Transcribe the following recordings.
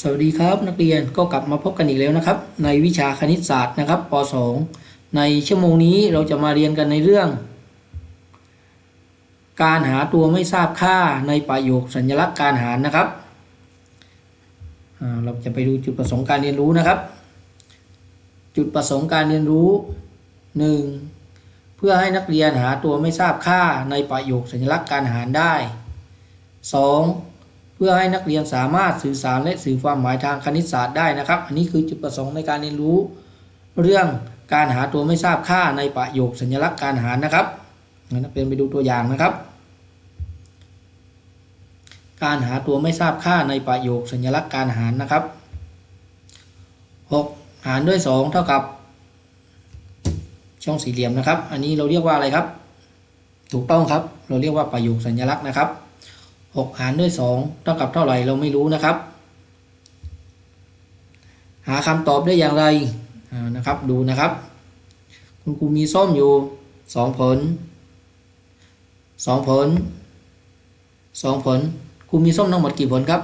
สวัสดีครับนักเรียนก็กลับมาพบกันอีกแล้วนะครับ ในวิชาคณิตศาสตร์นะครับป .2 ในชั่วโมงนี้เราจะมาเรียนกันในเรื่อง การหาตัวไม่ทราบค่าในประโยคสัญลักษณ์การหารนะครับเราจะไปดูจุดประสงค์การเรียนรู้นะครับ จุดประสงค์การเรียนรู้ 1. เพื่อให้นักเรียนหาตัวไม่ทราบค่าในประโยคสัญลักษณ์การหารได้ 2. เพื่อให้นักเรียนสามารถสื่อสารและสื่อความหมายทางคณิตศาสตร์ได้นะครับ อันนี้คือจุดประสงค์ในการเรียนรู้ เรื่องการหาตัวไม่ทราบค่าในประโยคสัญลักษณ์การหารนะครับงั้นนักเรียนไปดูตัวอย่างนะครับ การหาตัวไม่ทราบค่าในประโยคสัญลักษณ์การหารนะครับ 6 หารด้วย 2 เท่ากับ ช่องสี่เหลี่ยมนะครับ อันนี้เราเรียกว่าอะไรครับ ถูกต้องครับ เราเรียกว่าประโยคสัญลักษณ์นะครับ 6 หารด้วย 2 เท่ากับเท่าไหร่เราไม่รู้นะครับ หาคำตอบได้อย่างไรนะครับดูนะครับ คุณครูมีส้มอยู่ 2 ผล 2 ผล 2 ผลครูมีส้มทั้งหมดกี่ผลครับ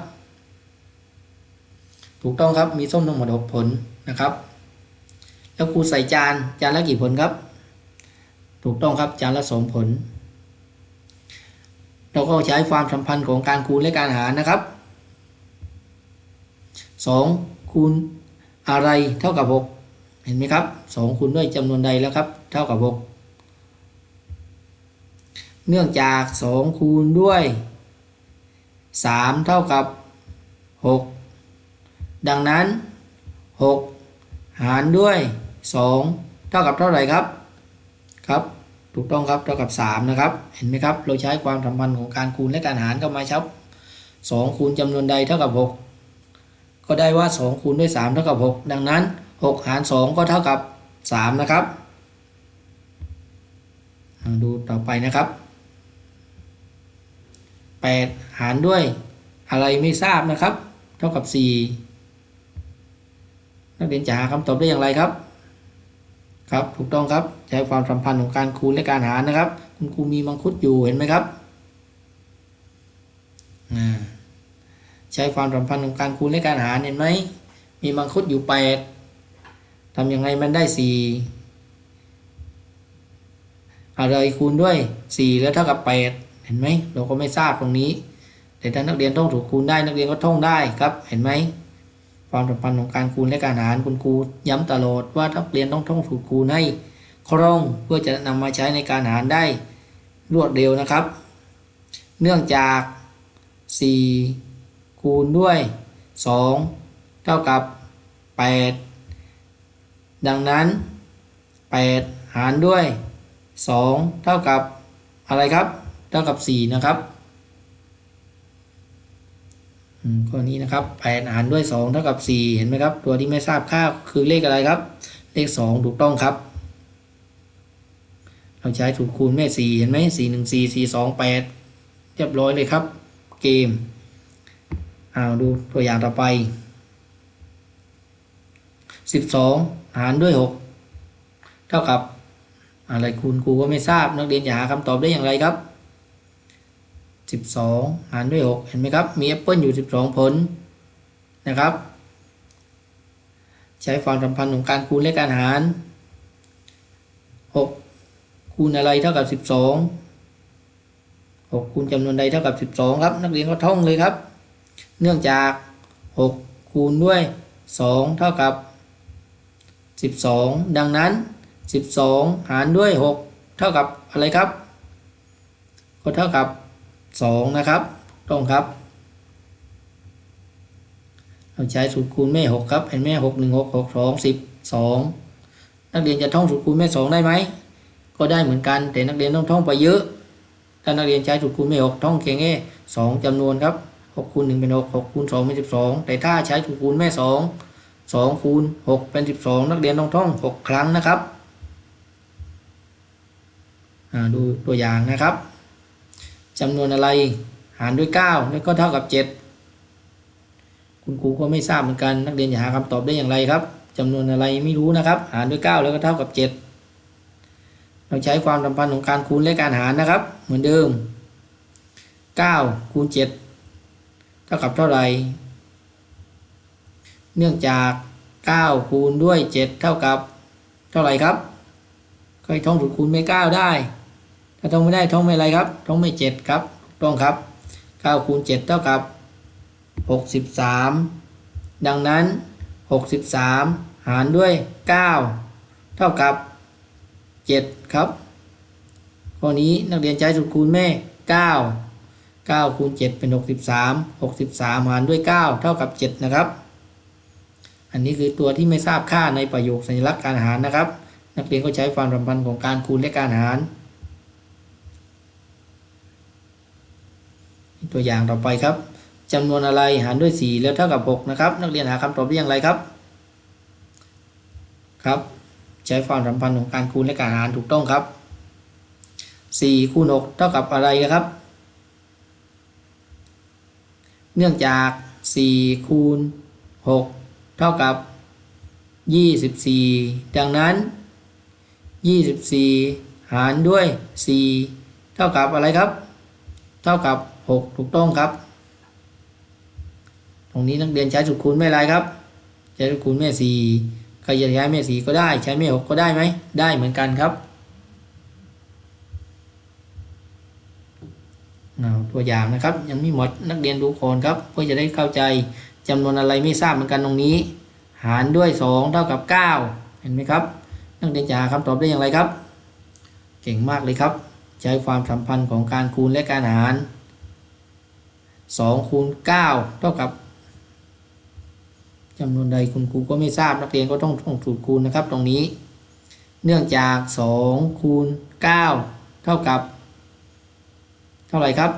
ถูกต้องครับมีส้มทั้งหมด 6 ผลนะครับ แล้วครูใส่จานจานละกี่ผลครับ ถูกต้องครับจานละสองผล เราก็ใช้ความสัมพันธ์ของการคูณและการหารนะครับ 2 คูณอะไรเท่ากับ 6 เห็นไหมครับ 2 คูณด้วยจำนวนใดแล้วครับ เท่ากับ 6 เนื่องจาก 2 คูณด้วย 3 เท่ากับ 6 ดังนั้น 6 หารด้วย 2 เท่ากับเท่าไหร่ครับครับ ถูกต้องครับเท่ากับ 3 นะครับ เห็นไหมครับ เราใช้ความสัมพันธ์ของการคูณและการหารเข้ามาชับ2คูณจำนวนใดเท่ากับ 6 ก็ได้ว่า 2 คูณด้วย 3 เท่ากับ 6 ดังนั้น 6 หาร 2 ก็เท่ากับ 3 นะครับดูต่อไปนะครับ 8 หารด้วยอะไรไม่ทราบนะครับ เท่ากับ 4 นักเรียนจะหาคำตอบได้อย่างไรครับ ครับถูกต้องครับใช้ความสัมพันธ์ของการคูณและการหารนะครับ คุณครูมีมังคุดอยู่เห็นไหมครับใช้ความสัมพันธ์ของการคูณและการหารเห็นไหมมีมังคุดอยู่แปดทำยังไงมันได้สี่อะไรคูณด้วยสี่แล้วเท่ากับแปดเห็นไหมเราก็ไม่ทราบตรงนี้ แต่ถ้านักเรียนท่องถูกคูณได้นักเรียนก็ท่องได้ครับเห็นไหม ความสัมพันธ์ของการคูณและการหารคุณครูย้ำตลอดว่านักเรียนต้องท่องสูตรคูณให้คล่องเพื่อจะนำมาใช้ในการหารได้รวดเร็วนะครับ เนื่องจาก 4 คูณด้วย 2 เท่ากับ 8 ดังนั้น 8 หารด้วย 2 เท่ากับอะไรครับ เท่ากับ 4 นะครับ ข้อนี้นะครับ8หารด้วย 2 เท่ากับ 4 เห็นไหมครับ ตัวที่ไม่ทราบค่าคือเลขอะไรครับ เลข 2 ถูกต้องครับ เราใช้ถูกคูณแม่ 4 เห็นไหม4 1 4 4 2 8 เรียบร้อยเลยครับ เกมเอาดูตัวอย่างต่อไป 12 หารด้วย 6 เท่ากับ อะไรคูณครูก็ไม่ทราบ นักเรียนจะหาคำตอบได้อย่างไรครับ 12 หารด้วย 6 เห็นไหมครับ มีแอปเปิลอยู่ 12 ผลนะครับ ใช้ความสัมพันธ์ของการคูณและการหาร 6 คูณอะไรเท่ากับ 12 6 คูณจำนวนใดเท่ากับ 12 ครับ นักเรียนก็ท่องเลยครับ เนื่องจาก 6 คูณด้วย 2 เท่ากับ 12 ดังนั้น 12 หารด้วย 6 เท่ากับอะไรครับ ก็เท่ากับ 2 นะครับต้องครับ เราใช้สูตรคูณแม่ 6 ครับเห็นไหม6 1 6 6 2 12 นักเรียนจะท่องสูตรคูณแม่ 2 ได้ไหม ก็ได้เหมือนกัน แต่นักเรียนต้องท่องไปเยอะ ถ้านักเรียนใช้สูตรคูณแม่ 6 ท่องเพียงแค่2จำนวนครับ6คูณ1เป็น6 6คูณ2เป็น12 แต่ถ้าใช้สูตรคูณแม่ 2 2คูณ6เป็น 12 นักเรียนต้องท่อง 6 ครั้งนะครับอ่าดูตัวอย่างนะครับ จำนวนอะไรหารด้วย 9 แล้วก็เท่ากับ 7 คุณครูก็ไม่ทราบเหมือนกันนักเรียนจะหาคำตอบได้อย่างไรครับจำนวนอะไรไม่รู้นะครับ หารด้วย 9 แล้วก็เท่ากับ 7 เราใช้ความสัมพันธ์ของการคูณและการหารนะครับ เหมือนเดิม 9 คูณ 7 เท่ากับเท่าไหร่เนื่องจาก 9 คูณด้วย 7 เท่ากับ เท่าไหร่ครับเคยท่องสูตรคูณไม่9ได้ ถ้าท่องไม่ได้ท่องไม่อะไรครับท่องไม่7ครับถูกต้องครับ9คูณ7เท่ากับ63ดังนั้น63หารด้วย9เท่ากับ7ครับข้อนี้นักเรียนใช้สูตรคูณแม่9 9คูณ7เป็น63 63หารด้วย9เท่ากับ7นะครับ อันนี้คือตัวที่ไม่ทราบค่าในประโยคสัญลักษณ์การหารนะครับ นักเรียนก็ใช้ความสัมพันธ์ของการคูณและการหาร ตัวอย่างต่อไปครับจำนวนอะไรหารด้วย 4 แล้วเท่ากับ 6 นะครับ นักเรียนหาคำตอบได้อย่างไรครับ ครับ ใช้ความสัมพันธ์ของการคูณและการหารถูกต้องครับ 4 คูณ 6 เท่ากับอะไรนะครับ เนื่องจาก 4 คูณ 6 เท่ากับ 24 ดังนั้น 24 หารด้วย 4 เท่ากับอะไรครับ เท่ากับ 6 ถูกต้องครับ ตรงนี้นักเรียนใช้สูตรคูณไม่ไรครับ ใช้สูตรคูณแม่สี่ใครจะใช้แม่สี่ก็ได้ ใช้แม่หกก็ได้ไหม ได้เหมือนกันครับเอาตัวอย่างนะครับยังไม่หมดนักเรียนดูก่อนครับเพื่อจะได้เข้าใจจำนวนอะไรไม่ทราบเหมือนกันตรงนี้ หารด้วย 2 เท่ากับ 9 เห็นไหมครับ นักเรียนจะหาคำตอบได้อย่างไรครับ เก่งมากเลยครับ ใช้ความสัมพันธ์ของการคูณและการหาร2คูณ9เท่ากับจำนวนใดคุณครูก็ไม่ทราบนักเรียนก็ต้องท่องสูตรคูณนะครับตรงนี้ เนื่องจาก2คูณ9เท่ากับ เท่าไหร่ครับ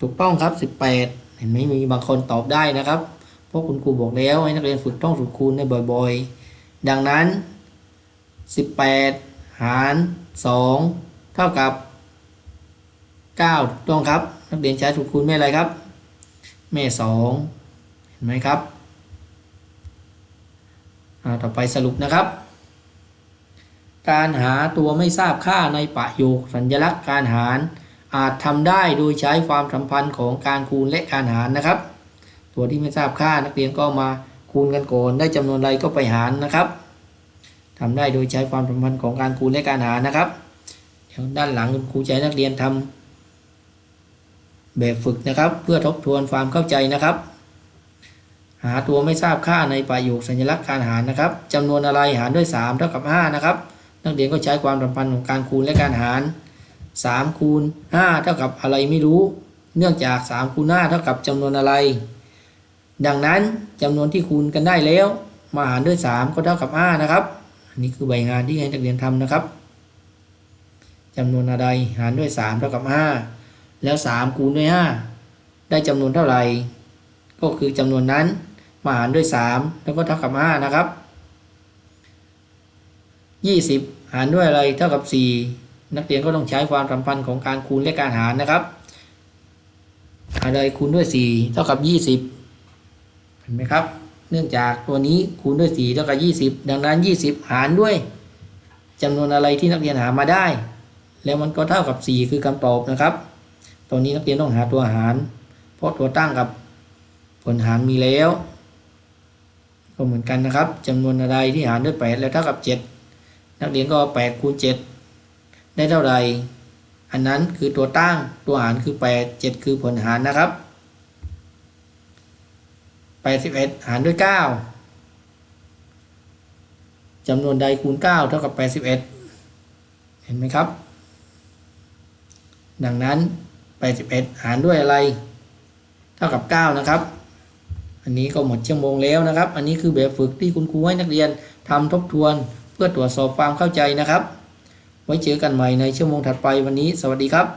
ถูกต้องครับ 18 เห็นไหมมีบางคนตอบได้นะครับ เพราะคุณครูบอกแล้วให้นักเรียนฝึกท่องสูตรคูณได้บ่อยๆ ดังนั้น 18 หาร 2 เท่ากับ 9ถูกต้องครับ นักเรียนใช้สูตรคูณแม่อะไรครับ แม่2เห็นไหมครับอ่าต่อไปสรุปนะครับ การหาตัวไม่ทราบค่าในประโยคสัญลักษณ์การหาร อาจทำได้โดยใช้ความสัมพันธ์ของการคูณและการหารนะครับ ตัวที่ไม่ทราบค่านักเรียนก็มาคูณกันก่อนได้จำนวนอะไรก็ไปหารนะครับทำได้โดยใช้ความสัมพันธ์ของการคูณและการหารนะครับเดี๋ยวด้านหลังคุณครูให้นักเรียนทำ แบบฝึกนะครับ เพื่อทบทวนความเข้าใจนะครับ หาตัวไม่ทราบค่าในประโยคสัญลักษณ์การหารนะครับจำนวนอะไรหารด้วย 3 เท่ากับ 5 นะครับ นักเรียนก็ใช้ความสัมพันธ์ของการคูณและการหาร 3 คูณ 5 เท่ากับอะไรไม่รู้ เนื่องจาก 3 คูณ 5 เท่ากับจำนวนอะไร ดังนั้นจำนวนที่คูณกันได้แล้ว มาหารด้วย 3 ก็เท่ากับ 5 นะครับอันนี้คือใบงานที่ให้นักเรียนทำนะครับจำนวนอะไรหารด้วย 3 เท่ากับ 5 แล้ว 3 คูณด้วย 5 ได้จำนวนเท่าไหร่ ก็คือจำนวนนั้นมาหารด้วย 3 แล้วก็เท่ากับ 5 นะครับ 20 หารด้วยอะไรเท่ากับ 4 นักเรียนก็ต้องใช้ความสัมพันธ์ของการคูณและการหารนะครับ อะไรคูณด้วย 4 เท่ากับ 20 เห็นไหมครับ เนื่องจากตัวนี้คูณด้วย 4 เท่ากับ 20 ดังนั้น 20 หารด้วยจำนวนอะไรที่นักเรียนหามาได้ แล้วมันก็เท่ากับ 4 คือคำตอบนะครับ ตรงนี้นักเรียนต้องหาตัวหาร เพราะตัวตั้งกับผลหารมีแล้ว ก็เหมือนกันนะครับจำนวนอะไรที่หารด้วย 8 แล้วเท่ากับ 7 นักเรียนก็8คูณ7ได้เท่าไหร่อันนั้นคือตัวตั้งตัวหารคือ 8 7 คือผลหารนะครับ81 หารด้วย 9จำนวนใดคูณ 9 เท่ากับ 81 เห็นไหมครับ ดังนั้น 81 หารด้วยอะไร เท่ากับ 9 นะครับ อันนี้ก็หมดชั่วโมงแล้วนะครับ อันนี้คือแบบฝึกที่คุณครูให้นักเรียนทำทบทวนเพื่อตรวจสอบความเข้าใจนะครับ ไว้เจอกันใหม่ในชั่วโมงถัดไปวันนี้ สวัสดีครับ